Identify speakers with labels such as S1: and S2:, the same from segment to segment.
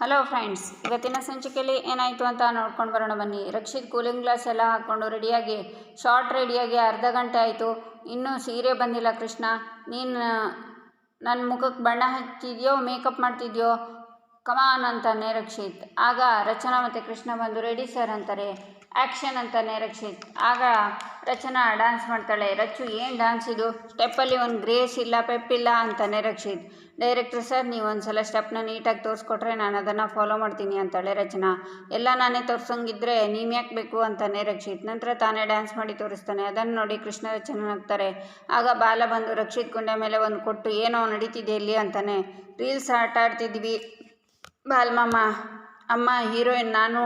S1: Hello friends ಇವತ್ತಿನ ಸಂಚಿಕೆಯಲ್ಲಿ ಏನಾಯಿತು ಅಂತ ನೋಡ್ಕೊಂಡು ಬರೋಣ ಬನ್ನಿ. ರಕ್ಷಿತ್ ಕೂಲಿಂಗ್ ಗ್ಲಾಸ್ ಎಲ್ಲ ಹಾಕ್ಕೊಂಡು ರೆಡಿಯಾಗಿ ಶಾರ್ಟ್ ರೆಡಿಯಾಗಿ ಅರ್ಧ ಗಂಟೆ ಆಯಿತು. ಇನ್ನೂ ಸೀರೆ ಬಂದಿಲ್ಲ ಕೃಷ್ಣ. ನೀನು ನನ್ನ ಮುಖಕ್ಕೆ ಬಣ್ಣ ಹಚ್ಚಿದೆಯೋ ಮೇಕಪ್ ಮಾಡ್ತಿದ್ಯೋ? ಕಮಾನ್ ಅಂತ ನೇರಕ್ಷಿತ್ ಆಗ ರಚನಾ ಮತ್ತು ಕೃಷ್ಣ ಬಂದು ರೆಡಿ ಸರ್ ಅಂತಾರೆ. ಆ್ಯಕ್ಷನ್ ಅಂತ ನೇರಕ್ಷಿತ್ ಆಗ ರಚನಾ ಡ್ಯಾನ್ಸ್ ಮಾಡ್ತಾಳೆ. ರಚ್ಚು, ಏನು ಡ್ಯಾನ್ಸ್ ಇದು? ಸ್ಟೆಪ್ಪಲ್ಲಿ ಒಂದು ಗ್ರೇಸ್ ಇಲ್ಲ ಪೆಪ್ ಇಲ್ಲ ನೇರಕ್ಷಿತ್ ಡೈರೆಕ್ಟ್ರ್ ಸರ್ ನೀವು ಒಂದು ಸಲ ಸ್ಟೆಪ್ನ ನೀಟಾಗಿ ತೋರಿಸ್ಕೊಟ್ರೆ ನಾನು ಅದನ್ನು ಫಾಲೋ ಮಾಡ್ತೀನಿ ಅಂತಾಳೆ ರಚನಾ. ಎಲ್ಲ ನಾನೇ ತೋರ್ಸಂಗಿದ್ರೆ ನೀವು ಯಾಕೆ ಬೇಕು ಅಂತ ರಕ್ಷಿತ್. ನಂತರ ತಾನೇ ಡ್ಯಾನ್ಸ್ ಮಾಡಿ ತೋರಿಸ್ತಾನೆ. ಅದನ್ನು ನೋಡಿ ಕೃಷ್ಣ ರಚನಾ ನಗ್ತಾರೆ. ಆಗ ಬಾಲ ಬಂದು ರಕ್ಷಿತ್ ಗುಂಡೆ ಮೇಲೆ ಒಂದು ಕೊಟ್ಟು, ಏನೋ ನಡೀತಿದೆ ಇಲ್ಲಿ ಅಂತಾನೆ. ರೀಲ್ಸ್ ಆಟ ಆಡ್ತಿದ್ವಿ ಬಾಲ್ಮಮ್ಮ ಅಮ್ಮ ಹೀರೋಯಿನ್ ನಾನು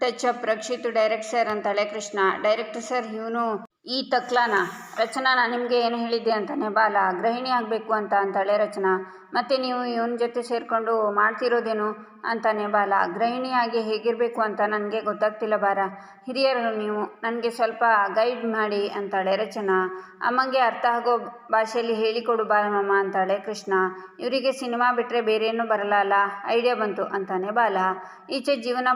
S1: touch up Rakshit direct sir ಅಂತಾಳೆ ಕೃಷ್ಣ. ಡೈರೆಕ್ಟರ್ ಸರ್ ಇವನು ಈ ತಕ್ಲಾನ ರಚನಾ ನಾನು ನಿಮಗೆ ಏನು ಹೇಳಿದ್ದೆ ಅಂತಾನೆ, ಬಾಲ, ಗೃಹಿಣಿ ಆಗಬೇಕು ಅಂತ ಅಂತಾಳೆ ರಚನಾ. ಮತ್ತು ನೀವು ಇವನ ಜೊತೆ ಸೇರಿಕೊಂಡು ಮಾಡ್ತಿರೋದೇನು ಅಂತಾನೆ ಬಾಲ ಗೃಹಿಣಿಯಾಗಿ ಹೇಗಿರಬೇಕು ಅಂತ ನನಗೆ ಗೊತ್ತಾಗ್ತಿಲ್ಲ ಬಾರ. ಹಿರಿಯರು ನೀವು, ನನಗೆ ಸ್ವಲ್ಪ ಗೈಡ್ ಮಾಡಿ ಅಂತಾಳೆ ರಚನಾ. ಅಮ್ಮಂಗೆ ಅರ್ಥ ಆಗೋ ಭಾಷೆಯಲ್ಲಿ ಹೇಳಿಕೊಡು ಬಾಲಮಮ್ಮ ಅಂತಾಳೆ ಕೃಷ್ಣ. ಇವರಿಗೆ ಸಿನಿಮಾ ಬಿಟ್ಟರೆ ಬೇರೇನೂ ಬರಲ್ಲ ಅಲ್ಲ, ಐಡಿಯಾ ಬಂತು ಅಂತಾನೆ ಬಾಲ. ಈಚೆ ಜೀವನ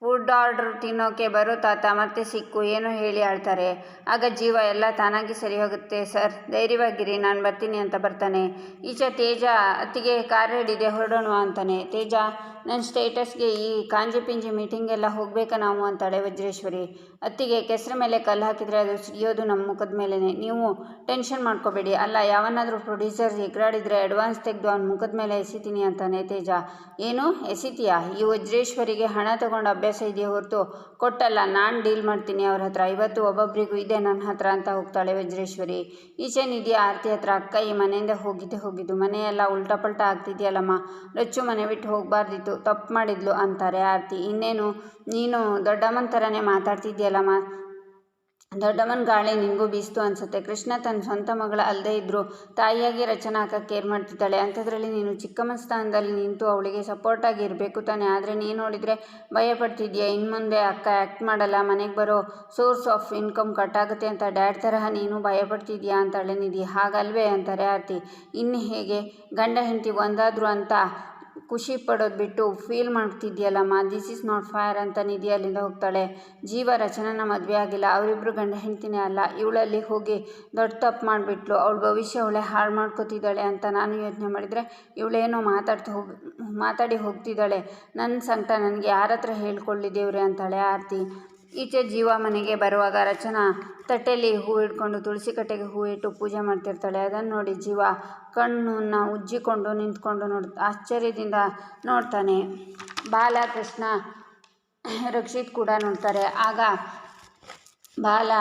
S1: ಫುಡ್ ಆರ್ಡ್ರ್ ತಿನ್ನೋಕೆ ಬರೋ ತಾತ, ಮತ್ತೆ ಸಿಕ್ಕು, ಏನು ಹೇಳಿ ಆಳ್ತಾರೆ. ಆಗ ಜೀವ, ಎಲ್ಲ ತಾನಾಗಿ ಸರಿ ಹೋಗುತ್ತೆ. ಸರ್, ಧೈರ್ಯವಾಗಿರಿ, ನಾನು ಬರ್ತೀನಿ ಅಂತ ಬರ್ತಾನೆ. ಈಚೆ ತೇಜ ಅತ್ತಿಗೆ ಕಾರ್ ಹಿಡಿದೆ ಹೊರಡೋಣ ಅಂತಾನೆ. ತೇಜ ನನ್ನ ಸ್ಟೇಟಸ್ಗೆ ಈ ಕಾಂಜಿ ಪಿಂಜಿ ಮೀಟಿಂಗೆಲ್ಲ ಹೋಗಬೇಕಾ ನಾವು ಅಂತಾಳೆ ವಜ್ರೇಶ್ವರಿ. ಅತ್ತಿಗೆ ಕೆಸರ ಮೇಲೆ ಕಲ್ಲು ಹಾಕಿದರೆ ಅದು ಸಿಡಿಯೋದು ನಮ್ಮ ಮುಖದ ಮೇಲೇ ನೀವು ಟೆನ್ಷನ್ ಮಾಡ್ಕೋಬೇಡಿ. ಅಲ್ಲ, ಯಾವನಾದರೂ ಪ್ರೊಡ್ಯೂಸರ್ ಎಗರಾಡಿದರೆ ಅಡ್ವಾನ್ಸ್ ತೆಗೆದು ಅವ್ನ ಮುಖದ ಮೇಲೆ ಎಸಿತೀನಿ ಅಂತಾನೆ ತೇಜ ಏನು? ಎಸಿತೀಯಾ? ಈ ವಜ್ರೇಶ್ವರಿಗೆ ಹಣ ತಗೊಂಡು ಅಭ್ಯಾಸ ಇದೆಯಾ ಹೊರತು? ಕೊಟ್ಟಲ್ಲ, ನಾನು ಡೀಲ್ ಮಾಡ್ತೀನಿ ಅವ್ರ ಹತ್ರ. ಇವತ್ತು ಒಬ್ಬೊಬ್ಬರಿಗೂ ಇದೆ ನನ್ನ ಹತ್ರ ಅಂತ ಹೋಗ್ತಾಳೆ ವಜ್ರೇಶ್ವರಿ. ಈಚೆ ನಿಧಿಯ ಆರತಿ ಹತ್ರ ಅಕ್ಕ ಈ ಮನೆಯಿಂದ ಹೋಗಿದ್ದೆ ಹೋಗಿದ್ದು. ಮನೆಯೆಲ್ಲ ಉಲ್ಟಾ ಪಲ್ಟಾ ಆಗ್ತಿದೆಯಲ್ಲಮ್ಮ. ರಚ್ಚು ಮನೆ ಬಿಟ್ಟು ಹೋಗಬಾರ್ದಿತ್ತು. ತಪ್ಪು ಮಾಡಿದ್ಲು ಅಂತಾರೆ ಆರತಿ. ಇನ್ನೇನು, ನೀನು ದೊಡ್ಡಮ್ಮನ ಥರನೇ ಮಾತಾಡ್ತಿದ್ಯಲ್ಲಮ್ಮ ದೊಡ್ಡಮ್ಮನ ಗಾಳಿ ನಿನಗೂ ಬೀಸ್ತು ಅನಿಸುತ್ತೆ. ಕೃಷ್ಣ ತನ್ನ ಸ್ವಂತ ಮಗಳ ಅಲ್ಲದೆ ಇದ್ದರೂ ತಾಯಿಯಾಗಿ ರಚನಾ ಹಾಕಕ್ಕೆ ಕೇರ್ ಮಾಡ್ತಿದ್ದಾಳೆ. ಅಂಥದ್ರಲ್ಲಿ ನೀನು ಚಿಕ್ಕಮ್ಮನ ಸ್ಥಾನದಲ್ಲಿ ನಿಂತು ಅವಳಿಗೆ ಸಪೋರ್ಟಾಗಿ ಇರಬೇಕು ತಾನೆ. ಆದರೆ ನೀನು ನೋಡಿದರೆ ಭಯ ಪಡ್ತಿದ್ಯಾ ಇನ್ನು ಮುಂದೆ ಅಕ್ಕ ಆ್ಯಕ್ಟ್ ಮಾಡಲ್ಲ, ಮನೆಗೆ ಬರೋ ಸೋರ್ಸ್ ಆಫ್ ಇನ್ಕಮ್ ಕಟ್ ಆಗುತ್ತೆ ಅಂತ ಡ್ಯಾಡ್ ತರಹ ನೀನು ಭಯ ಪಡ್ತಿದ್ಯಾ ಅಂತಾಳೆ. ನಿಧಿ, ಹಾಗಲ್ವೇ ಅಂತಾರೆ ಆರತಿ. ಇನ್ನು ಹೇಗೆ? ಗಂಡ ಹೆಂಡತಿ ಒಂದಾದರೂ ಅಂತ ಖುಷಿ ಪಡೋದು ಬಿಟ್ಟು ಫೀಲ್ ಮಾಡ್ತಿದ್ಯಲ್ಲಮ್ಮ ದಿಸ್ ಇಸ್ ನಾಟ್ ಫೈರ್ ಅಂತ ನಿಧಿ ಅಲ್ಲಿಂದ ಹೋಗ್ತಾಳೆ. ಜೀವ ರಚನನ ಮದುವೆ ಆಗಿಲ್ಲ. ಅವರಿಬ್ಬರು ಗಂಡ ಹೆಂಡ್ತಿನೇ ಅಲ್ಲ. ಇವಳಲ್ಲಿ ಹೋಗಿ ದೊಡ್ಡ ತಪ್ಪು ಮಾಡಿಬಿಟ್ಲು. ಅವಳ ಭವಿಷ್ಯ ಅವಳೆ ಹಾಳು ಮಾಡ್ಕೋತಿದ್ದಾಳೆ ಅಂತ ನಾನು ಯೋಚನೆ ಮಾಡಿದರೆ ಇವಳೇನೋ ಮಾತಾಡ್ತಾ ಹೋಗಿ, ಮಾತಾಡಿ ಹೋಗ್ತಿದ್ದಾಳೆ. ನನ್ನ ಸಂಕಟ ನನಗೆ ಯಾರ ಹತ್ರ ಹೇಳ್ಕೊಳ್ಳಿ ದೇವ್ರೆ ಅಂತಾಳೆ ಆರತಿ. ಈಚೆ ಜೀವ ಮನೆಗೆ ಬರುವಾಗ ರಚನಾ ತಟ್ಟೆಯಲ್ಲಿ ಹೂ ಇಟ್ಕೊಂಡು ತುಳಸಿ ಕಟ್ಟೆಗೆ ಹೂ ಇಟ್ಟು ಪೂಜೆ ಮಾಡ್ತಿರ್ತಾಳೆ. ಅದನ್ನು ನೋಡಿ ಜೀವ ಕಣ್ಣನ್ನು ಉಜ್ಜಿಕೊಂಡು ನಿಂತ್ಕೊಂಡು ನೋಡ್, ಆಶ್ಚರ್ಯದಿಂದ ನೋಡ್ತಾನೆ. ಬಾಲ ಕೃಷ್ಣ ರಕ್ಷಿತ್ ಕೂಡ ನೋಡ್ತಾರೆ. ಆಗ ಬಾಲ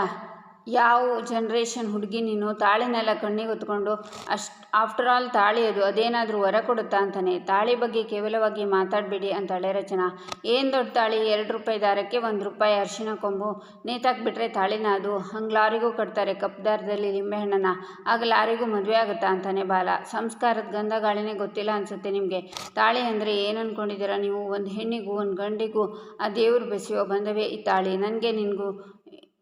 S1: ಯಾವ ಜನ್ರೇಷನ್ ಹುಡುಗಿ ನೀನು ತಾಳಿನೆಲ್ಲ ಕಣ್ಣಿಗೆ ಹೊತ್ಕೊಂಡು ಅಷ್ಟು ಆಫ್ಟರ್ ಆಲ್ ತಾಳಿ ಅದು, ಅದೇನಾದರೂ ವರ ಕೊಡುತ್ತಾ ಅಂತಾನೆ. ತಾಳಿ ಬಗ್ಗೆ ಕೇವಲವಾಗಿ ಮಾತಾಡಬೇಡಿ ಅಂತಾಳೆ ರಚನಾ. ಏನು ದೊಡ್ಡ ತಾಳಿ? ಎರಡು ರೂಪಾಯಿ ದಾರಕ್ಕೆ ಒಂದು ರೂಪಾಯಿ ಅರಿಶಿನ ಕೊಂಬು. ನೇತಾಕ್ಬಿಟ್ರೆ ತಾಳಿನ ಅದು. ಹಂಗೆ ಲಾರಿಗೂ ಕಟ್ತಾರೆ, ಕಪ್ ದಾರದಲ್ಲಿ ಲಿಂಬೆಹಣ್ಣನ ಆಗ ಲಾರಿಗೂ ಮದುವೆ ಆಗುತ್ತಾ ಅಂತಾನೆ ಬಾಲ. ಸಂಸ್ಕಾರದ ಗಂಧ ಗಾಳಿನೇ ಗೊತ್ತಿಲ್ಲ ಅನಿಸುತ್ತೆ ನಿಮಗೆ. ತಾಳಿ ಅಂದರೆ ಏನು ಅಂದ್ಕೊಂಡಿದ್ದೀರಾ ನೀವು? ಒಂದು ಹೆಣ್ಣಿಗೂ, ಒಂದು ಗಂಡಿಗೂ ಆ ದೇವರು ಬೆಸೆಯೋ ಬಂದವೇ ಈ ತಾಳಿ. ನನಗೆ ನಿನಗೂ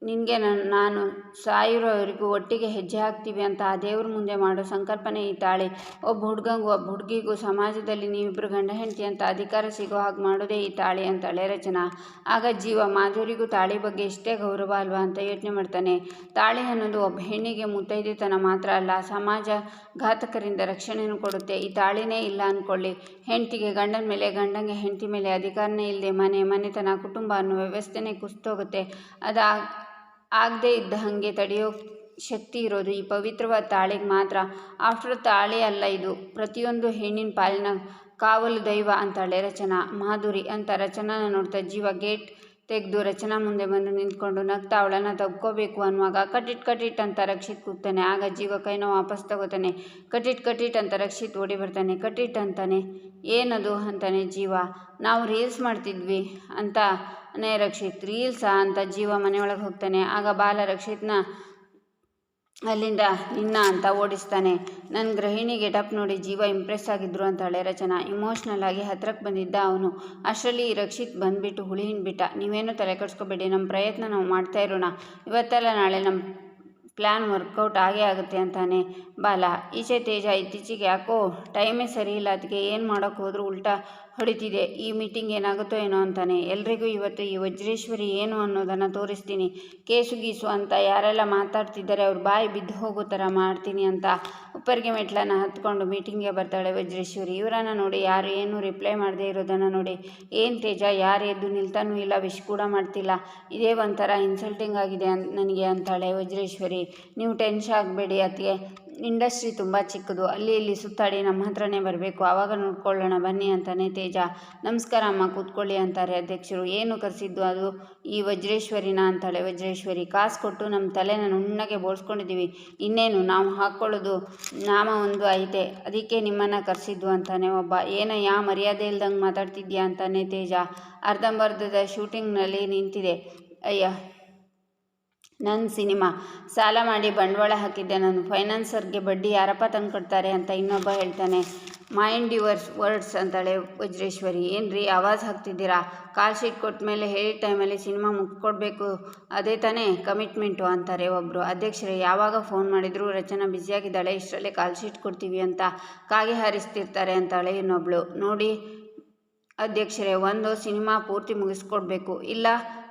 S1: ನಿನಗೆ ನಾನು ಸಾಯಿರೋವರೆಗೂ ಒಟ್ಟಿಗೆ ಹೆಜ್ಜೆ ಹಾಕ್ತೀವಿ ಅಂತ ಆ ದೇವ್ರ ಮುಂದೆ ಮಾಡೋ ಸಂಕಲ್ಪನೆ ಈ ತಾಳಿ ಒಬ್ಬ ಹುಡುಗಂಗೂ ಒಬ್ಬ ಹುಡುಗಿಗೂ ಸಮಾಜದಲ್ಲಿ ನೀವಿಬ್ಬರು ಗಂಡ ಹೆಂಡತಿ ಅಂತ ಅಧಿಕಾರ ಸಿಗೋ ಹಾಗೆ ಮಾಡೋದೇ ಈ ತಾಳಿ ಅಂತಾಳೆ ರಚನಾ ಆಗ ಜೀವ ಮಾಧುರಿಗೂ ತಾಳಿ ಬಗ್ಗೆ ಇಷ್ಟೇ ಗೌರವ ಅಲ್ವಾ ಅಂತ ಯೋಚನೆ ಮಾಡ್ತಾನೆ. ತಾಳಿ ಅನ್ನೋದು ಒಬ್ಬ ಹೆಣ್ಣಿಗೆ ಮುತ್ತೈದೆತನ ಮಾತ್ರ ಅಲ್ಲ, ಸಮಾಜ ಘಾತಕರಿಂದ ರಕ್ಷಣೆಯನ್ನು ಕೊಡುತ್ತೆ. ಈ ತಾಳಿನೇ ಇಲ್ಲ ಅಂದ್ಕೊಳ್ಳಿ ಹೆಂಡತಿಗೆ ಗಂಡನ ಮೇಲೆ, ಗಂಡಂಗೆ ಹೆಂಡತಿ ಮೇಲೆ ಅಧಿಕಾರನೇ ಇಲ್ಲದೆ ಮನೆ, ಮನೆತನ, ಕುಟುಂಬ ಅನ್ನೋ ವ್ಯವಸ್ಥೆನೇ ಕುಸ್ತೋಗುತ್ತೆ ಅದು ಆಗದೇ ಇದ್ದ ಹಾಗೆ ತಡೆಯೋ ಶಕ್ತಿ ಇರೋದು. ಈ ಪವಿತ್ರವಾದ ತಾಳಿಗೆ ಮಾತ್ರ. ಆಫ್ಟರ್ ತಾಳಿ ಅಲ್ಲ ಇದು. ಪ್ರತಿಯೊಂದು ಹೆಣ್ಣಿನ ಪಾಲಿನ ಕಾವಲು ದೈವ ಅಂತಾಳೆ ರಚನಾ. ಮಾಧುರಿ ಅಂತ ರಚನಾನ ನೋಡ್ತಾ ಜೀವ ಗೇಟ್ ತೆಗೆದು ರಚನಾ ಮುಂದೆ ಬಂದು ನಿಂತ್ಕೊಂಡು ನಗ್ತಾ ಅವಳನ್ನು ತಗ್ಕೋಬೇಕು ಅನ್ನುವಾಗ ಕಟಿಟ್ ಕಟಿಟ್ ಅಂತ ರಕ್ಷಿತ್ ಕೂಗ್ತಾನೆ. ಆಗ ಜೀವ ಕೈನ ವಾಪಸ್ ತಗೋತಾನೆ. ಕಟಿಟ್ ಕಟಿಟ್ ಅಂತ ರಕ್ಷಿತ್ ಓಡಿ ಬರ್ತಾನೆ. ಕಟಿಟ್ ಅಂತಾನೆ, ಏನದು? ಅಂತಾನೆ ಜೀವ. ನಾವು ರೀಲ್ಸ್ ಮಾಡ್ತಿದ್ವಿ ಅಂತ ನೇ ರಕ್ಷಿತ್ ರೀಲ್ಸ ಅಂತ ಜೀವ ಮನೆಯೊಳಗೆ ಹೋಗ್ತಾನೆ. ಆಗ ಬಾಲ ರಕ್ಷಿತ್ನ ಅಲ್ಲಿಂದ ನಿನ್ನ ಅಂತ ಓಡಿಸ್ತಾನೆ. ನನ್ನ ಗೃಹಿಣಿ ಗೆಟಪ್ ನೋಡಿ ಜೀವ ಇಂಪ್ರೆಸ್ ಆಗಿದ್ರು ಅಂತಾಳೆ ರಚನಾ. ಇಮೋಷ್ನಲ್ ಆಗಿ ಹತ್ರಕ್ಕೆ ಬಂದಿದ್ದ ಅವನು. ಅಷ್ಟರಲ್ಲಿ ರಕ್ಷಿತ್ ಬಂದ್ಬಿಟ್ಟು ಹುಳಿ ಹಿಂಡ್ಬಿಟ್ಟ. ನೀವೇನು ತಲೆ ಕೆಡಿಸ್ಕೋಬೇಡಿ ನಮ್ಮ ಪ್ರಯತ್ನ ನಾವು ಮಾಡ್ತಾ ಇರೋಣ. ಇವತ್ತಲ್ಲ ನಾಳೆ ನಮ್ಮ ಪ್ಲ್ಯಾನ್ ವರ್ಕೌಟ್ ಆಗೇ ಆಗುತ್ತೆ ಅಂತಾನೆ. ಬಾಲ, ಈಚೆ ತೇಜ ಇತ್ತೀಚೆಗೆ ಯಾಕೋ ಟೈಮೇ ಸರಿ ಇಲ್ಲ ಅದಕ್ಕೆ ಏನು ಮಾಡೋಕ್ಕೆ ಹೋದರೂ ಉಲ್ಟಾ ಹೊಡಿತಿದೆ. ಈ ಮೀಟಿಂಗ್ ಏನಾಗುತ್ತೋ ಏನೋ ಅಂತಾನೆ. ಎಲ್ರಿಗೂ ಇವತ್ತು ಈ ವಜ್ರೇಶ್ವರಿ ಏನು ಅನ್ನೋದನ್ನು ತೋರಿಸ್ತೀನಿ. ಕೇಸು ಗೀಸು ಅಂತ ಯಾರೆಲ್ಲ ಮಾತಾಡ್ತಿದ್ದಾರೆ, ಅವ್ರ ಬಾಯಿ ಬಿದ್ದು ಹೋಗೋ ಥರ ಮಾಡ್ತೀನಿ ಅಂತ. ಉಪ್ಪರಿಗೆ ಮೆಟ್ಲನ್ನು ಹತ್ಕೊಂಡು ಮೀಟಿಂಗ್ಗೆ ಬರ್ತಾಳೆ ವಜ್ರೇಶ್ವರಿ. ಇವರನ್ನು ನೋಡಿ ಯಾರು ಏನು ರಿಪ್ಲೈ ಮಾಡದೇ ಇರೋದನ್ನು ನೋಡಿ, ಏನು ತೇಜ, ಯಾರು ಎದ್ದು ನಿಲ್ತಾನೂ ಇಲ್ಲ ವಿಶ್ ಕೂಡ ಮಾಡ್ತಿಲ್ಲ. ಇದೇ ಒಂಥರ ಇನ್ಸಲ್ಟಿಂಗ್ ಆಗಿದೆ ನನಗೆ ಅಂತಾಳೆ ವಜ್ರೇಶ್ವರಿ. ನೀವು ಟೆನ್ಷನ್ ಆಗಬೇಡಿ ಅತ್ತಿಗೆ. ಇಂಡಸ್ಟ್ರಿ ತುಂಬ ಚಿಕ್ಕದು. ಅಲ್ಲಿ ಇಲ್ಲಿ ಸುತ್ತಾಡಿ ನಮ್ಮ ಹತ್ರನೇ ಬರಬೇಕು. ಆವಾಗ ನೋಡ್ಕೊಳ್ಳೋಣ. ಬನ್ನಿ ಅಂತಾನೆ ತೇಜ. ನಮಸ್ಕಾರ ಅಮ್ಮ. ಕೂತ್ಕೊಳ್ಳಿ ಅಂತಾರೆ ಅಧ್ಯಕ್ಷರು. ಏನು ಕರೆಸಿದ್ದು ಅದು? ಈ ವಜ್ರೇಶ್ವರಿನ ಅಂತಾಳೆ. ವಜ್ರೇಶ್ವರಿ, ಕಾಸು ಕೊಟ್ಟು ನಮ್ಮ ತಲೆನ ನುಣ್ಣಗೆ ಬೋಳ್ಸ್ಕೊಂಡಿದ್ದೀವಿ. ಇನ್ನೇನು? ನಾವು ಹಾಕ್ಕೊಳ್ಳೋದು ನಾಮ ಒಂದು ಐತೆ. ಅದಕ್ಕೆ ನಿಮ್ಮನ್ನು ಕರೆಸಿದ್ದು ಅಂತಾನೆ ಒಬ್ಬ. ಏನೋ ಯಾ ಮರ್ಯಾದೆ ಇಲ್ದಂಗೆ ಮಾತಾಡ್ತಿದ್ಯಾ ಅಂತಾನೆ ತೇಜ. ಅರ್ಧಂಬರ್ಧದ ಶೂಟಿಂಗ್ನಲ್ಲಿ ನಿಂತಿದೆ. ಅಯ್ಯ. ನನ್ನ ಸಿನಿಮಾ. ಸಾಲ ಮಾಡಿ ಬಂಡವಾಳ ಹಾಕಿದ್ದೆ ನಾನು. ಫೈನಾನ್ಸರ್ಗೆ ಬಡ್ಡಿ ಯಾರಪ್ಪ ತಂದು ಕೊಡ್ತಾರೆ ಅಂತ ಇನ್ನೊಬ್ಬ ಹೇಳ್ತಾನೆ. ಮೈಂಡ್ ಯುವರ್ಸ್ ವರ್ಡ್ಸ್ ಅಂತಾಳೆ ವಜ್ರೇಶ್ವರಿ. ಏನು ರೀ ಆವಾಜ್ ಹಾಕ್ತಿದ್ದೀರಾ? ಕಾಲ್ ಶೀಟ್ ಕೊಟ್ಟ ಮೇಲೆ ಹೇಳಿದ ಟೈಮಲ್ಲಿ ಸಿನಿಮಾ ಮುಗ್ಕೊಡ್ಬೇಕು ಅದೇ ತಾನೇ ಕಮಿಟ್ಮೆಂಟು ಅಂತಾರೆ ಒಬ್ಬರು ಅಧ್ಯಕ್ಷರೇ, ಯಾವಾಗ ಫೋನ್ ಮಾಡಿದರೂ ರಚನಾ ಬ್ಯುಸಿಯಾಗಿದ್ದಾಳೆ. ಇಷ್ಟರಲ್ಲೇ ಕಾಲ್ ಶೀಟ್ ಕೊಡ್ತೀವಿ ಅಂತ ಕಾಗೆ ಹಾರಿಸ್ತಿರ್ತಾರೆ ಅಂತಾಳೆ ಇನ್ನೊಬ್ಳು. ನೋಡಿ, ಅಧ್ಯಕ್ಷರೇ, ಒಂದು ಸಿನಿಮಾ ಪೂರ್ತಿ ಮುಗಿಸ್ಕೊಡ್ಬೇಕು. ಇಲ್ಲ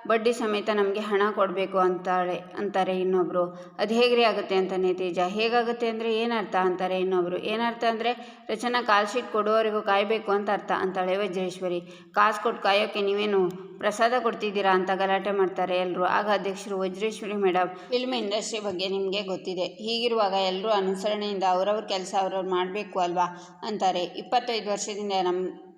S1: ಬಡ್ಡಿ ಸಮೇತ ನಮಗೆ ಹಣ ಕೊಡಬೇಕು ಅಂತಾಳೆ ಅಂತಾರೆ ಇನ್ನೊಬ್ಬರು ಅದು ಹೇಗ್ರಿ ಆಗುತ್ತೆ ಅಂತಾನೆ ತೇಜ ಹೇಗಾಗುತ್ತೆ ಅಂದರೆ ಏನರ್ಥ ಅಂತಾರೆ ಇನ್ನೊಬ್ಬರು ಏನರ್ಥ ಅಂದರೆ ರಚನಾ ಕಾಲ್ ಶೀಟ್ ಕೊಡುವವರೆಗೂ ಕಾಯಬೇಕು ಅಂತ ಅರ್ಥ ಅಂತಾಳೆ ವಜ್ರೇಶ್ವರಿ. ಕಾಸು ಕೊಟ್ಟು ಕಾಯೋಕ್ಕೆ ನೀವೇನು ಪ್ರಸಾದ ಕೊಡ್ತಿದ್ದೀರಾ ಅಂತ ಗಲಾಟೆ ಮಾಡ್ತಾರೆ ಎಲ್ಲರೂ ಆಗ ಅಧ್ಯಕ್ಷರು ವಜ್ರೇಶ್ವರಿ ಮೇಡಮ್ ಫಿಲ್ಮ್ ಇಂಡಸ್ಟ್ರಿ ಬಗ್ಗೆ ನಿಮಗೆ ಗೊತ್ತಿದೆ. ಹೀಗಿರುವಾಗ ಎಲ್ಲರೂ ಅನುಸರಣೆಯಿಂದ ಅವರವ್ರ ಕೆಲಸ ಅವ್ರವ್ರು ಮಾಡಬೇಕು ಅಲ್ವಾ? ಅಂತಾರೆ. ಇಪ್ಪತ್ತೈದು ವರ್ಷದಿಂದ ನಮ್ಮ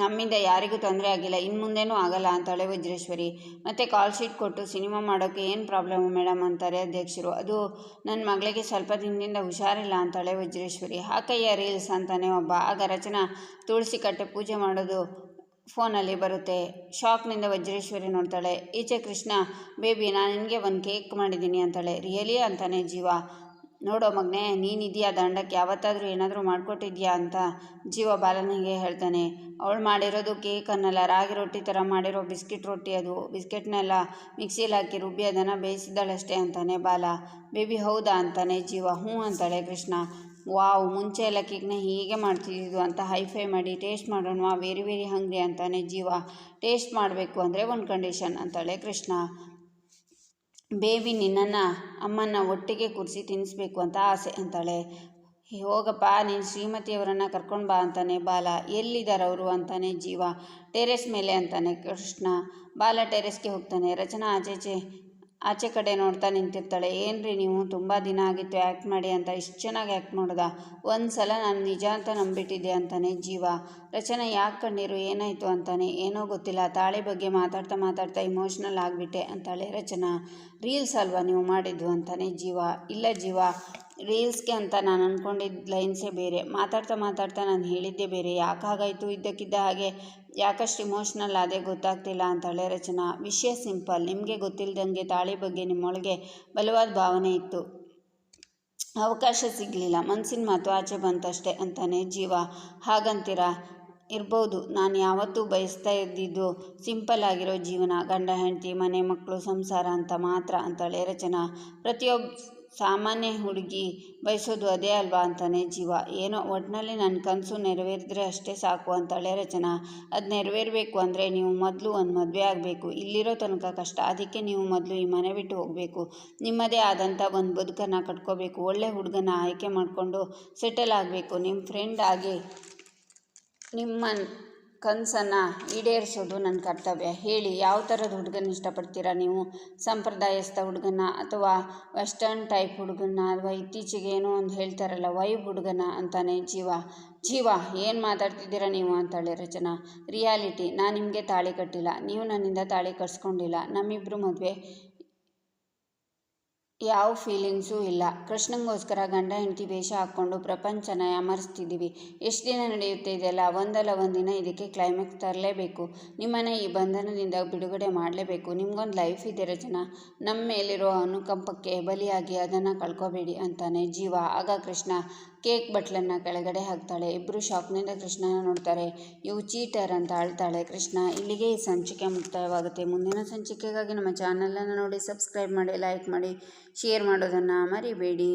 S1: ನಮ್ಮಿಂದ ಯಾರಿಗೂ ತೊಂದರೆ ಆಗಿಲ್ಲ ಇನ್ನು ಮುಂದೇನೂ ಆಗಲ್ಲ ಅಂತಾಳೆ ವಜ್ರೇಶ್ವರಿ. ಮತ್ತು ಕಾಲ್ ಶೀಟ್ ಕೊಟ್ಟು ಸಿನಿಮಾ ಮಾಡೋಕ್ಕೆ ಏನು ಪ್ರಾಬ್ಲಮ್ಮು ಮೇಡಮ್ ಅಂತಾರೆ ಅಧ್ಯಕ್ಷರು. ಅದು ನನ್ನ ಮಗಳಿಗೆ ಸ್ವಲ್ಪ ದಿನದಿಂದ ಹುಷಾರಿಲ್ಲ ಅಂತಾಳೆ ವಜ್ರೇಶ್ವರಿ. ಹಾಕಯ್ಯ ರೀಲ್ಸ್ ಅಂತಾನೆ ಒಬ್ಬ. ಆಗ ರಚನಾ ತುಳಸಿ ಕಟ್ಟೆ ಪೂಜೆ ಮಾಡೋದು ಫೋನಲ್ಲಿ ಬರುತ್ತೆ. ಶಾಕ್ನಿಂದ ವಜ್ರೇಶ್ವರಿ ನೋಡ್ತಾಳೆ, ಈಚೆ ಕೃಷ್ಣ ಬೇಬಿ ನಾನು ನಿನಗೆ ಒಂದು ಕೇಕ್ ಮಾಡಿದ್ದೀನಿ ಅಂತಾಳೆ. ರಿಯಲಿ ಅಂತಾನೆ ಜೀವ. ನೋಡೋ ಮಗನೇ, ನೀನಿದೆಯಾ ದಂಡಕ್ಕೆ? ಯಾವತ್ತಾದರೂ ಏನಾದರೂ ಮಾಡಿಕೊಟ್ಟಿದ್ಯಾ ಅಂತ ಜೀವ ಬಾಲನಿಗೆ ಹೇಳ್ತಾನೆ. ಅವಳು ಮಾಡಿರೋದು ಕೇಕ್ ಅನ್ನಲ್ಲ, ರಾಗಿ ರೊಟ್ಟಿ ಥರ ಮಾಡಿರೋ ಬಿಸ್ಕಿಟ್ ರೊಟ್ಟಿ ಅದು. ಬಿಸ್ಕೆಟ್ನೆಲ್ಲ ಮಿಕ್ಸಿಲಿ ಹಾಕಿ ರುಬ್ಬಿ ಅದನ್ನು ಬೇಯಿಸಿದ್ದಾಳಷ್ಟೇ ಅಂತಾನೆ ಬಾಲ. ಬೇಬಿ ಹೌದಾ ಅಂತಾನೆ ಜೀವ. ಹ್ಞೂ ಅಂತಾಳೆ ಕೃಷ್ಣ. ವಾವ್, ಮುಂಚೆ ಎಲ್ಲ ಕೇಕ್ನ ಹೀಗೆ ಮಾಡ್ತಿದ್ದು ಅಂತ ಹೈಫೈ ಮಾಡಿ, ಟೇಸ್ಟ್ ಮಾಡೋಣವಾ ವೆರಿ ವೆರಿ ಹಂಗ್ರಿ ಅಂತಾನೆ ಜೀವ. ಟೇಸ್ಟ್ ಮಾಡಬೇಕು ಅಂದರೆ ಒಂದು ಕಂಡೀಷನ್ ಅಂತಾಳೆ ಕೃಷ್ಣ. ಬೇಬಿ ನಿನ್ನನ್ನು ಅಮ್ಮನ ಒಟ್ಟಿಗೆ ಕೂರಿಸಿ ತಿನ್ನಿಸ್ಬೇಕು ಅಂತ ಆಸೆ ಅಂತಾಳೆ. ಹೋಗಪ್ಪ, ನೀನು ಶ್ರೀಮತಿಯವರನ್ನು ಕರ್ಕೊಂಡು ಬಾ ಅಂತಾನೆ ಬಾಲ. ಎಲ್ಲಿದ್ದಾರೆ ಅವರು ಅಂತಾನೆ ಜೀವ. ಟೆರೆಸ್ ಮೇಲೆ ಅಂತಾನೆ ಕೃಷ್ಣ. ಬಾಲ ಟೆರೆಸ್ಗೆ ಹೋಗ್ತಾನೆ. ರಚನಾ ಆಚೆಚೆ ಆಚೆ ಕಡೆ ನೋಡ್ತಾ ನಿಂತಿರ್ತಾಳೆ. ಏನ್ರಿ ನೀವು? ತುಂಬ ದಿನ ಆಗಿತ್ತು ಆ್ಯಕ್ಟ್ ಮಾಡಿ ಅಂತ. ಇಷ್ಟು ಚೆನ್ನಾಗಿ ಆ್ಯಕ್ಟ್ ಮಾಡ್ದ? ಒಂದು ಸಲ ನಾನು ನಿಜ ಅಂತ ನಂಬಿಟ್ಟಿದ್ದೆ ಅಂತಾನೆ ಜೀವ. ರಚನೆ, ಯಾಕೆ ಕಣ್ಣೀರು? ಏನಾಯಿತು ಅಂತಾನೆ. ಏನೋ ಗೊತ್ತಿಲ್ಲ. ತಾಳೆ ಬಗ್ಗೆ ಮಾತಾಡ್ತಾ ಮಾತಾಡ್ತಾ ಇಮೋಷ್ನಲ್ ಆಗಿಬಿಟ್ಟೆ ಅಂತಾಳೆ ರಚನಾ. ರೀಲ್ಸ್ ಅಲ್ವಾ ನೀವು ಮಾಡಿದ್ದು? ಅಂತಾನೆ ಜೀವ. ಇಲ್ಲ ಜೀವ. ರೀಲ್ಸ್ಗೆ ಅಂತ ನಾನು ಅಂದ್ಕೊಂಡಿದ್ದ ಲೈನ್ಸೇ ಬೇರೆ. ಮಾತಾಡ್ತಾ ಮಾತಾಡ್ತಾ ನಾನು ಹೇಳಿದ್ದೆ ಬೇರೆ. ಯಾಕೆ ಹಾಗಾಯಿತು ಇದ್ದಕ್ಕಿದ್ದ ಹಾಗೆ? ಯಾಕಷ್ಟು ಇಮೋಷ್ನಲ್ ಅದೇ ಗೊತ್ತಾಗ್ತಿಲ್ಲ ಅಂತಾಳೆ ರಚನಾ. ವಿಷಯ ಸಿಂಪಲ್. ನಿಮಗೆ ಗೊತ್ತಿಲ್ಲದಂಗೆ ತಾಳಿ ಬಗ್ಗೆ ನಿಮ್ಮೊಳಗೆ ಬಲವಾದ ಭಾವನೆ ಇತ್ತು. ಅವಕಾಶ ಸಿಗಲಿಲ್ಲ. ಮನಸ್ಸಿನ ಮಾತು ಆಚೆ ಬಂತಷ್ಟೇ ಅಂತಾನೆ ಜೀವ. ಹಾಗಂತೀರಾ? ಇರ್ಬೋದು. ನಾನು ಯಾವತ್ತೂ ಬಯಸ್ತಾ ಇದ್ದಿದ್ದು ಸಿಂಪಲ್ ಆಗಿರೋ ಜೀವನ. ಗಂಡ, ಹೆಂಡತಿ, ಮನೆ ಮಕ್ಕಳು ಸಂಸಾರ ಅಂತ ಮಾತ್ರ ಅಂತಾಳೆ ರಚನಾ. ಪ್ರತಿಯೊಬ್ಬ ಸಾಮಾನ್ಯ ಹುಡುಗಿ ಬಯಸೋದು ಅದೇ ಅಲ್ವಾ ಅಂತಾನೆ ಜೀವ. ಏನೋ ಒಟ್ಟಿನಲ್ಲಿ ನನ್ನ ಕನಸು ನೆರವೇರಿದ್ರೆ ಅಷ್ಟೇ ಸಾಕು ಅಂತಾಳೆ ರಚನಾ. ಅದು ನೆರವೇರಬೇಕು ಅಂದರೆ ನೀವು ಮೊದಲು ಒಂದು ಮದುವೆ ಆಗಬೇಕು. ಇಲ್ಲಿರೋ ತನಕ ಕಷ್ಟ. ಅದಕ್ಕೆ ನೀವು ಮೊದಲು ಈ ಮನೆ ಬಿಟ್ಟು ಹೋಗಬೇಕು. ನಿಮ್ಮದೇ ಆದಂಥ ಒಂದು ಬದುಕನ್ನು ಕಟ್ಕೋಬೇಕು. ಒಳ್ಳೆ ಹುಡುಗನ ಆಯ್ಕೆ ಮಾಡಿಕೊಂಡು ಸೆಟಲ್ ಆಗಬೇಕು. ನಿಮ್ಮ ಫ್ರೆಂಡ್ ಆಗಿ ನಿಮ್ಮ ಕನಸನ್ನು ಈಡೇರಿಸೋದು ನನ್ನ ಕರ್ತವ್ಯ. ಹೇಳಿ, ಯಾವ ಥರದ ಹುಡುಗನ ಇಷ್ಟಪಡ್ತೀರಾ ನೀವು? ಸಂಪ್ರದಾಯಸ್ಥ ಹುಡುಗನ ಅಥವಾ ವೆಸ್ಟರ್ನ್ ಟೈಪ್ ಹುಡುಗನ ಅಥವಾ ಇತ್ತೀಚೆಗೆ ಏನೋ ಒಂದು ಹೇಳ್ತಾರಲ್ಲ ವೈಬ್ ಹುಡುಗನ ಅಂತಾನೆ? ಜೀವ ಜೀವ, ಏನು ಮಾತಾಡ್ತಿದ್ದೀರಾ ನೀವು ಅಂತಾಳೆ ರಚನಾ. ರಿಯಾಲಿಟಿ, ನಾನು ನಿಮಗೆ ತಾಳಿ ಕಟ್ಟಿಲ್ಲ. ನೀವು ನನ್ನಿಂದ ತಾಳಿ ಕಟ್ಸ್ಕೊಂಡಿಲ್ಲ. ನಮ್ಮಿಬ್ಬರು ಮದುವೆ. ಯಾವ ಫೀಲಿಂಗ್ಸೂ ಇಲ್ಲ. ಕೃಷ್ಣಂಗೋಸ್ಕರ ಗಂಡ ಹೆಂಡತಿ ವೇಷ ಹಾಕ್ಕೊಂಡು ಪ್ರಪಂಚನ ಯಾಮರಿಸ್ತಿದ್ದೀವಿ. ಎಷ್ಟು ದಿನ ನಡೆಯುತ್ತೆ ಇದೆಲ್ಲ? ಒಂದಲ್ಲ ಒಂದಿನ ಇದಕ್ಕೆ ಕ್ಲೈಮ್ಯಾಕ್ಸ್ ತರಲೇಬೇಕು. ನಿಮ್ಮನ್ನು ಈ ಬಂಧನದಿಂದ ಬಿಡುಗಡೆ ಮಾಡಲೇಬೇಕು. ನಿಮ್ಗೊಂದು ಲೈಫ್ ಇದೆ ರಚನ ನಮ್ಮ ಮೇಲಿರೋ ಅನುಕಂಪಕ್ಕೆ ಬಲಿಯಾಗಿ ಅದನ್ನು ಕಳ್ಕೊಬೇಡಿ ಅಂತಾನೆ ಜೀವ. ಆಗ ಕೃಷ್ಣ ಕೇಕ್ ಬಟ್ಲನ್ನು ಕೆಳಗಡೆ ಹಾಕ್ತಾಳೆ. ಇಬ್ಬರು ಶಾಪ್ನಿಂದ ಕೃಷ್ಣನ ನೋಡ್ತಾರೆ. ಇವು ಚೀಟರ್ ಅಂತ ಅಳ್ತಾಳೆ ಕೃಷ್ಣ, ಇಲ್ಲಿಗೆ ಈ ಸಂಚಿಕೆ ಮುಕ್ತಾಯವಾಗುತ್ತೆ. ಮುಂದಿನ ಸಂಚಿಕೆಗಾಗಿ ನಮ್ಮ ಚಾನಲನ್ನು ನೋಡಿ ಸಬ್ಸ್ಕ್ರೈಬ್ ಮಾಡಿ ಲೈಕ್ ಮಾಡಿ ಶೇರ್ ಮಾಡೋದನ್ನು ಮರಿಬೇಡಿ.